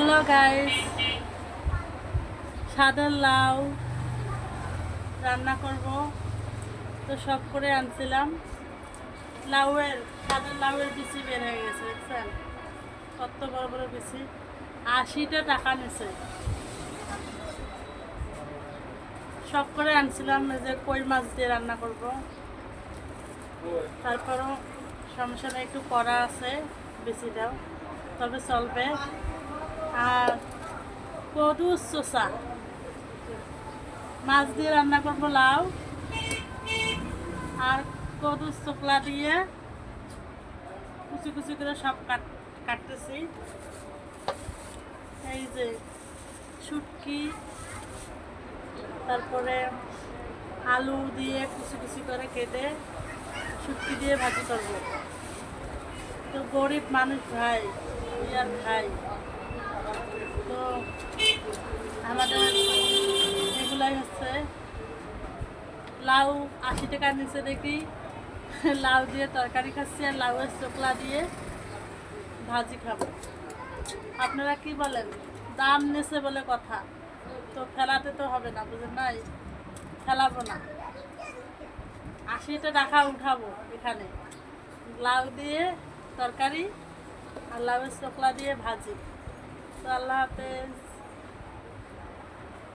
Hello guys সাদা লাউ রান্না করব। তো সব করে আনছিলাম। লাউয়ের, সাদা লাউয়ের বিচি বের হয়ে গেছে, দেখছেন? কত বড় বড় বিচি। আশিটা টাকা নিছে। সব করে আনছিলাম যে কই মাছ দিয়ে রান্না করব। তারপরও সমস্যা একটু কড়া আছে বেশিটাও তবে চলবে। আর কদু চোষা মাছ দিয়ে রান্না করব লাউ আর কদু চোকলা দিয়ে কুচি কুচি করে সব কাট কাটতেছি। এই যে শুটকি, তারপরে আলু দিয়ে কুচি কুচি করে কেটে শুটকি দিয়ে ভাজি করব। তো গরিব মানুষ ভাই আর খাই তো আমাদের এগুলাই হচ্ছে লাউ আশি টাকা নিচে দেখি। লাউ দিয়ে তরকারি খাচ্ছি আর লাউয়ের চোকলা দিয়ে ভাজি খাব। আপনারা কি বলেন? দাম নেছে বলে কথা। তো ফেলাতে তো হবে না বুঝলেন নাই? ফেলাবো না। আশিটা টাকা উঠাবো এখানে। লাউ দিয়ে তরকারি আর লাউয়ের চোকলা দিয়ে ভাজি। আল্লাহ হাফেজ।